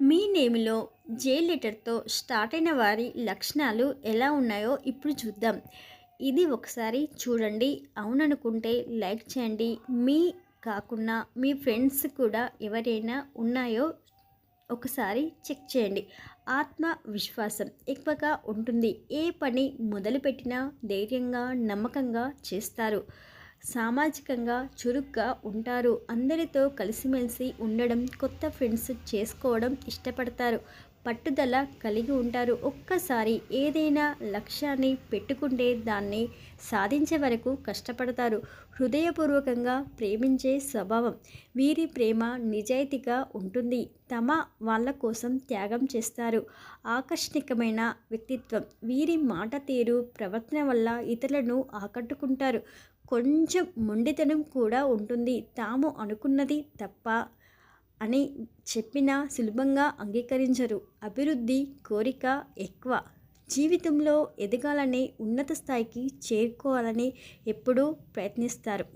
మీ నేమ్లో జే లెటర్తో start అయిన వారి లక్షణాలు ఎలా ఉన్నాయో ఇప్పుడు చూద్దాం. ఇది ఒకసారి చూడండి. అవుననుకుంటే లైక్ చేయండి. మీ కాకుండా మీ ఫ్రెండ్స్ కూడా ఎవరైనా ఉన్నాయో ఒకసారి చెక్ చేయండి. ఆత్మవిశ్వాసం ఎక్కువగా ఉంటుంది. ఏ పని మొదలుపెట్టినా ధైర్యంగా నమ్మకంగా చేస్తారు. సామాజికంగా చురుగ్గా ఉంటారు. అందరితో కలిసిమెలిసి ఉండడం కొత్త ఫ్రెండ్స్ చేసుకోవడం ఇష్టపడతారు. పట్టుదల కలిగి ఉంటారు. ఒక్కసారి ఏదైనా లక్ష్యాన్ని పెట్టుకుంటే దాన్ని సాధించే వరకు కష్టపడతారు. హృదయపూర్వకంగా ప్రేమించే స్వభావం వీరి ప్రేమ నిజాయితీగా ఉంటుంది. తమ వాళ్ళ కోసం త్యాగం చేస్తారు. ఆకర్షణీయమైన వ్యక్తిత్వం వీరి మాట తీరు ప్రవర్తన వల్ల ఇతరులను ఆకట్టుకుంటారు. కొంచెం మొండితనం కూడా ఉంటుంది. తాము అనుకున్నది తప్ప అని చెప్పినా సులభంగా అంగీకరించరు. అభివృద్ధి కోరిక ఎక్కువ. జీవితంలో ఎదగాలని ఉన్నత స్థాయికి చేరుకోవాలని ఎప్పుడూ ప్రయత్నిస్తారు.